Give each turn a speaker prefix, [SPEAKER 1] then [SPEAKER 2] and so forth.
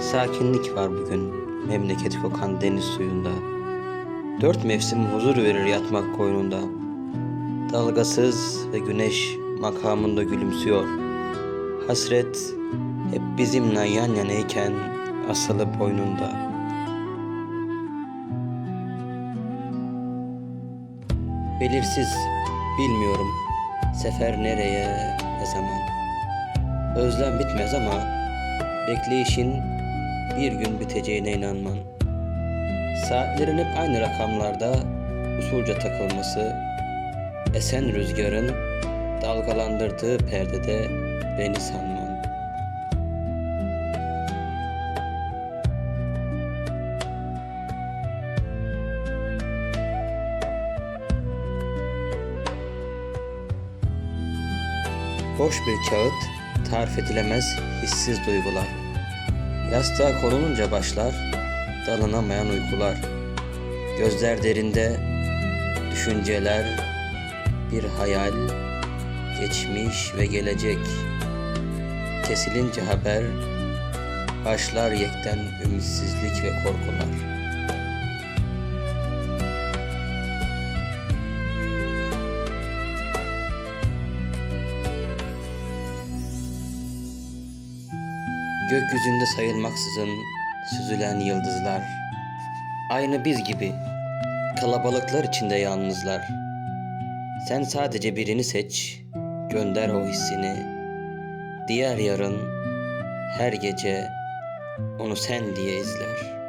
[SPEAKER 1] sakinlik var bugün memleket kokan deniz suyunda. Dört mevsim huzur verir yatmak koynunda. Dalgasız ve güneş makamında gülümsüyor. Hasret hep bizimle yan yanayken asılı boynunda. Belirsiz, bilmiyorum sefer nereye, ne zaman. Özlem bitmez ama bekleyişin bir gün biteceğine inanman. Saatlerin hep aynı rakamlarda usulca takılması, esen rüzgarın dalgalandırdığı perdede beni sanman. Boş bir kağıt, tarif edilemez hissiz duygular. Yastığa konulunca başlar, dalınamayan uykular. Gözler derinde, düşünceler, bir hayal, geçmiş ve gelecek. Kesilince haber, başlar yekten ümitsizlik ve korkular. Gökyüzünde sayılmaksızın süzülen yıldızlar. Aynı biz gibi kalabalıklar içinde yalnızlar. Sen sadece birini seç, gönder o hissini. Diğer yarın her gece onu sen diye izler.''